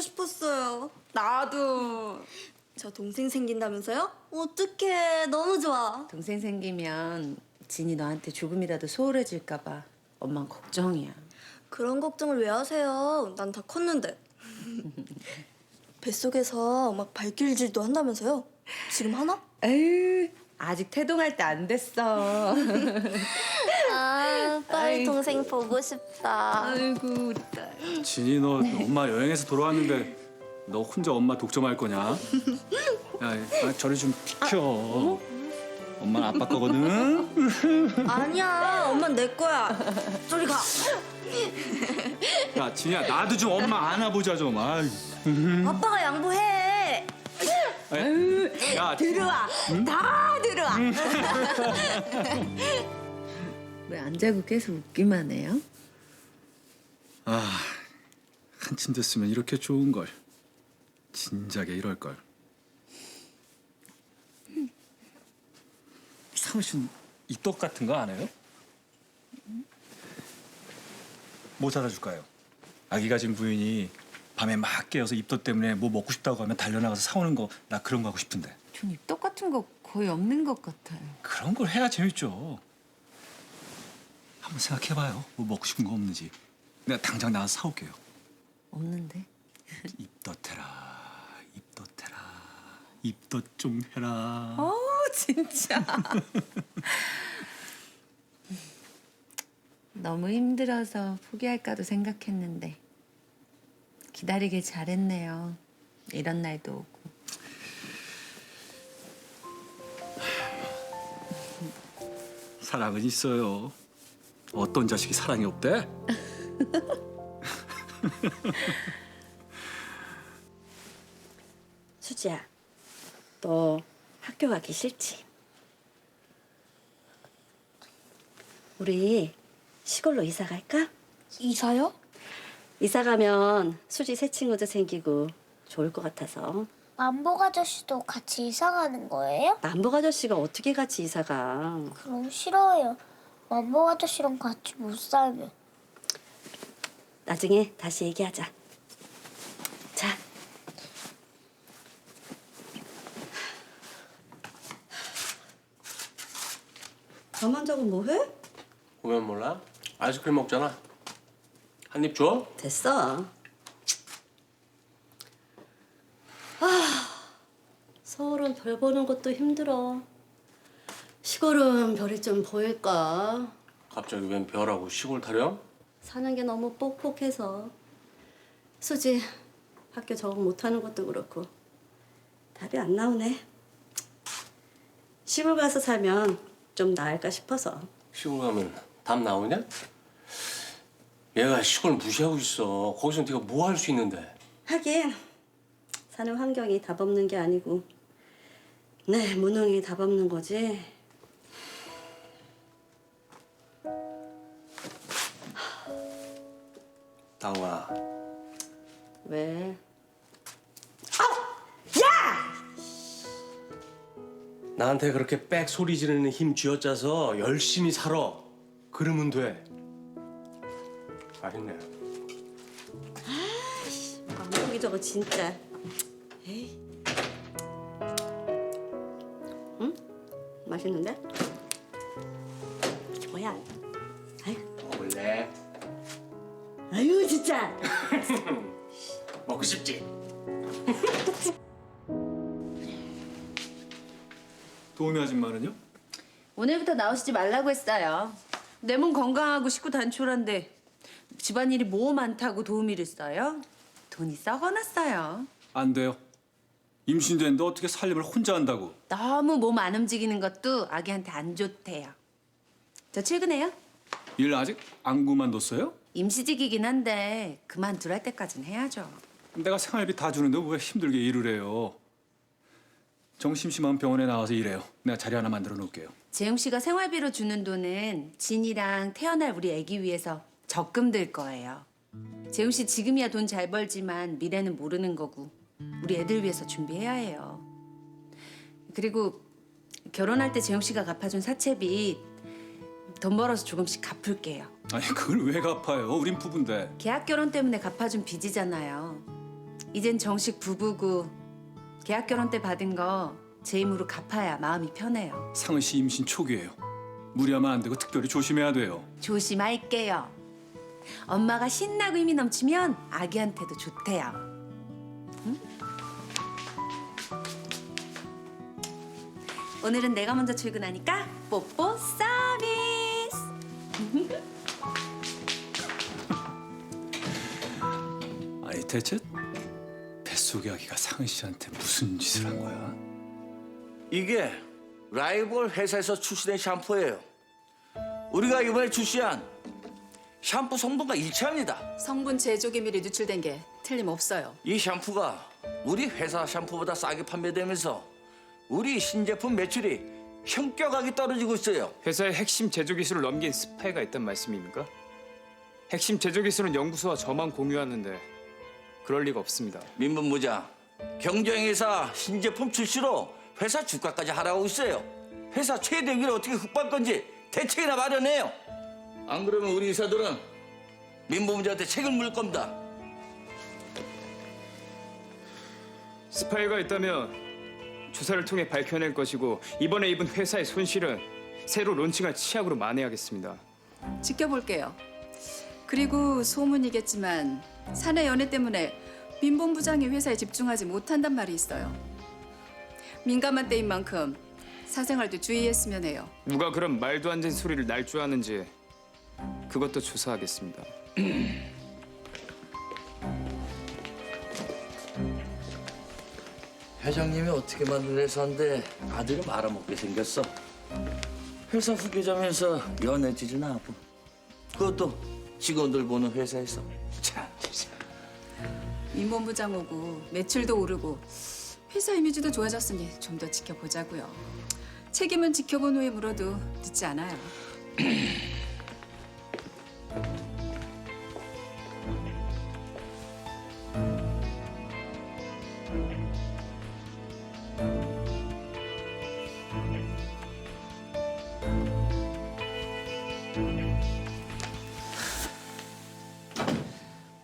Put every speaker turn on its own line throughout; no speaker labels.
보고 싶었어요.
나도.
저 동생 생긴다면서요? 어떡해. 너무 좋아.
동생 생기면 진이 너한테 조금이라도 소홀해질까 봐 엄만 걱정이야.
그런 걱정을 왜 하세요? 난 다 컸는데. 뱃속에서 막 발길질도 한다면서요? 지금 하나?
에휴, 아직 태동할 때 안 됐어.
아, 빨리
아이고.
동생 보고 싶다.
아이고, 우리 딸.
진이 너 엄마 여행에서 돌아왔는데 너 혼자 엄마 독점할 거냐? 야, 아, 저리 좀 비켜. 엄마는 아빠 거거든.
아니야, 엄만 내 거야. 저리 가.
야, 진이야, 나도 좀 엄마 안아보자 좀. 아이.
아빠가 양보해.
아이, 야,
들어와. 다 들어와. 왜 안 자고 계속 웃기만 해요?
아, 한참 됐으면 이렇게 좋은 걸. 진작에 이럴 걸. 사무신 이떡 같은 거 안 해요? 뭐 사다 줄까요? 아기 가진 부인이 밤에 막 깨어서 입덧 때문에 뭐 먹고 싶다고 하면 달려나가서 사오는 거 나 그런 거 하고 싶은데
전 입덕 같은 거 거의 없는 것 같아요.
그런 걸 해야 재밌죠. 한번 생각해봐요. 뭐 먹고 싶은 거 없는지. 내가 당장 나가서 사올게요.
없는데?
입덧해라, 입덧해라, 입덧 좀 해라.
어, 진짜. 너무 힘들어서 포기할까도 생각했는데 기다리길 잘했네요. 이런 날도 오고.
사랑은 있어요. 어떤 자식이 사랑이 없대?
수지야, 너 학교 가기 싫지? 우리 시골로 이사 갈까?
이사요?
이사 가면 수지 새 친구도 생기고 좋을 것 같아서.
만복 아저씨도 같이 이사 가는 거예요?
남복 아저씨가 어떻게 같이 이사 가?
그럼 싫어요. 만복 아저씨랑 같이 못 살면.
나중에 다시 얘기하자. 자, 가만 자고 뭐해?
보면 몰라? 아이스크림 먹잖아. 한 입 줘?
됐어. 아, 서울은 별 보는 것도 힘들어. 시골은 별이 좀 보일까?
갑자기 웬 별하고 시골 타령?
사는 게 너무 뻑뻑해서. 수지, 학교 적응 못하는 것도 그렇고 답이 안 나오네. 시골 가서 살면 좀 나을까 싶어서.
시골 가면 답 나오냐? 얘가 시골 무시하고 있어. 거기서 네가 뭐 할 수 있는데?
하긴 사는 환경이 답 없는 게 아니고 네 무능이 답 없는 거지.
다웅아,
왜?
나한테 그렇게 빽 소리 지르는 힘 쥐어짜서 열심히 살아. 그러면 돼. 알겠네.
깜짝이 저거 진짜. 에이. 응? 맛있는데? 뭐야? 진짜.
먹고 싶지?
도우미 아줌마는요?
오늘부터 나오시지 말라고 했어요. 내 몸 건강하고 식구 단촐한데 집안일이 뭐 많다고 도우미를 써요? 돈이 썩어났어요.
안 돼요. 임신됐는데 어떻게 살림을 혼자 한다고?
너무 몸 안 움직이는 것도 아기한테 안 좋대요. 저 출근해요.
일 아직 안 그만뒀어요?
임시직이긴 한데 그만둘 때까진 해야죠.
내가 생활비 다 주는데 왜 힘들게 일을 해요? 정심심한 병원에 나와서 일해요. 내가 자리 하나 만들어 놓을게요.
재용 씨가 생활비로 주는 돈은 진이랑 태어날 우리 아기 위해서 적금 들 거예요. 재용 씨 지금이야 돈 잘 벌지만 미래는 모르는 거고 우리 애들 위해서 준비해야 해요. 그리고 결혼할 때 재용 씨가 갚아준 사채비 돈 벌어서 조금씩 갚을게요.
아니 그걸 왜 갚아요? 우린 부부인데.
계약 결혼 때문에 갚아준 빚이잖아요. 이젠 정식 부부고 계약 결혼 때 받은 거 제 힘으로 갚아야 마음이 편해요.
상은 씨 임신 초기예요. 무리하면 안 되고 특별히 조심해야 돼요.
조심할게요. 엄마가 신나고 힘이 넘치면 아기한테도 좋대요. 응? 오늘은 내가 먼저 출근하니까 뽀뽀
대체 뱃속의 아기가 상은 씨한테 무슨 짓을 한 거야?
이게 라이벌 회사에서 출시된 샴푸예요. 우리가 이번에 출시한 샴푸 성분과 일치합니다.
성분 제조 기밀이 누출된 게 틀림없어요.
이 샴푸가 우리 회사 샴푸보다 싸게 판매되면서 우리 신제품 매출이 현격하게 떨어지고 있어요.
회사의 핵심 제조 기술을 넘긴 스파이가 있단 말씀입니까? 핵심 제조 기술은 연구소와 저만 공유하는데 그럴 리가 없습니다.
민분부장, 경쟁회사 신제품 출시로 회사 주가까지 하락하고 있어요. 회사 최대위를 어떻게 흑발 건지 대책이나 마련해요. 안 그러면 우리 의사들은 민부부장한테 책을 물 겁니다.
스파이가 있다면 조사를 통해 밝혀낼 것이고 이번에 입은 회사의 손실은 새로 론칭할 치약으로 만회하겠습니다.
지켜볼게요. 그리고 소문이겠지만 사내 연애 때문에 민본부장이 회사에 집중하지 못한단 말이 있어요. 민감한 때인 만큼 사생활도 주의했으면 해요.
누가 그런 말도 안 되는 소리를 날조하는지 그것도 조사하겠습니다.
회장님이 어떻게 만든 회사인데 아들이 말아먹게 생겼어. 회사 후계자면서 연애지진 하고 그것도 직원들 보는 회사에서 참.
민본부장 오고 매출도 오르고 회사 이미지도 좋아졌으니 좀 더 지켜보자고요. 책임은 지켜본 후에 물어도 늦지 않아요.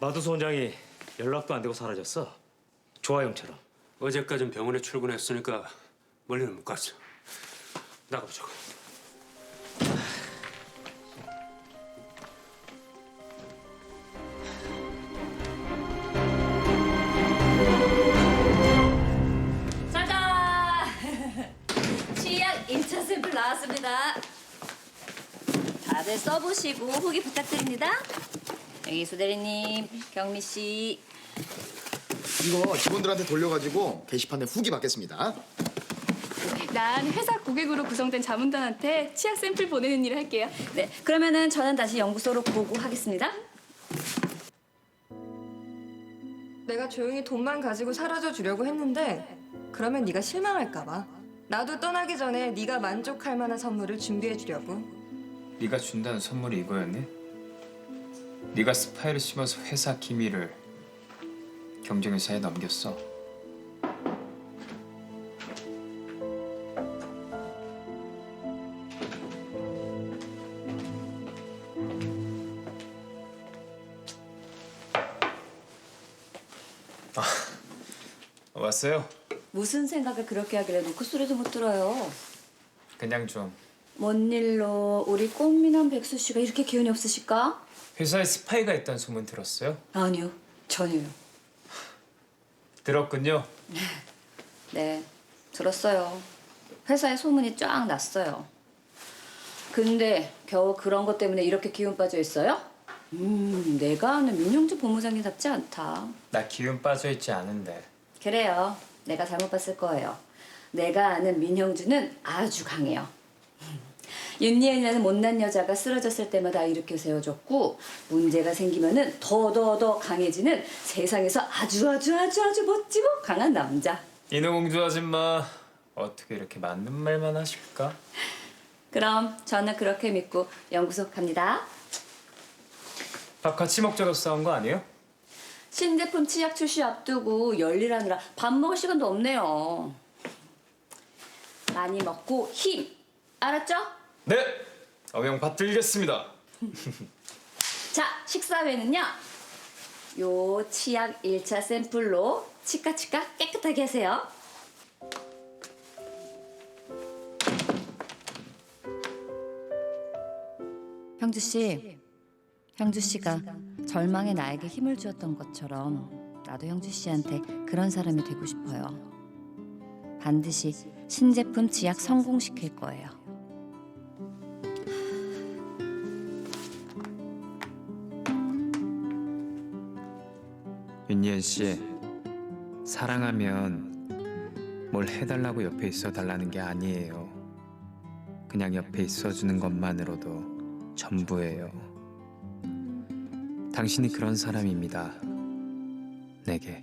마두소 원장이 연락도 안 되고 사라졌어. 조아영처럼.
어제까진 병원에 출근했으니까 멀리는 못 갔어. 나가보자고.
짜잔! 치약 1차 샘플 나왔습니다. 다들 써보시고 후기 부탁드립니다. 여기 수대리님, 경미 씨.
이거 직원들한테 돌려가지고 게시판에 후기 받겠습니다.
난 회사 고객으로 구성된 자문단한테 치약 샘플 보내는 일을 할게요.
네, 그러면은 저는 다시 연구소로 보고하겠습니다.
내가 조용히 돈만 가지고 사라져 주려고 했는데 그러면 네가 실망할까 봐. 나도 떠나기 전에 네가 만족할 만한 선물을 준비해 주려고.
네가 준다는 선물이 이거였네? 네가 스파이를 심어서 회사 기밀을 경쟁회사에 넘겼어. 아, 왔어요?
무슨 생각을 그렇게 하길래 노크 소리도 못 들어요.
그냥 좀
뭔 일로 우리 꽃미남 백수 씨가 이렇게 기운이 없으실까?
회사에 스파이가 있다는 소문 들었어요?
아니요, 전혀요.
들었군요.
네, 들었어요. 회사에 소문이 쫙 났어요. 근데 겨우 그런 것 때문에 이렇게 기운 빠져 있어요? 음, 내가 아는 민영주 본부장님답지 않다.
나 기운 빠져 있지 않은데.
그래요. 내가 잘못 봤을 거예요. 내가 아는 민형주는 아주 강해요. 윤리은이라는 못난 여자가 쓰러졌을 때마다 일으켜 세워줬고 문제가 생기면은 더더더 강해지는 세상에서 아주 아주 아주 아주 멋지고 강한 남자.
인어공주 아줌마 어떻게 이렇게 맞는 말만 하실까?
그럼 저는 그렇게 믿고 연구소 갑니다.
밥 같이 먹자고 싸운 거 아니에요?
신제품 치약 출시 앞두고 열일하느라 밥 먹을 시간도 없네요. 많이 먹고 힘 알았죠?
네! 엄영 받들겠습니다.
자 식사 후에는요 요 치약 1차 샘플로 치카치카 깨끗하게 하세요. 형주 씨, 형주 씨가 절망의 나에게 힘을 주었던 것처럼 나도 형주 씨한테 그런 사람이 되고 싶어요. 반드시 신제품 치약 성공시킬 거예요.
윤예은 씨, 사랑하면 뭘 해달라고 옆에 있어 달라는 게 아니에요. 그냥 옆에 있어주는 것만으로도 전부예요. 당신이 그런 사람입니다. 내게.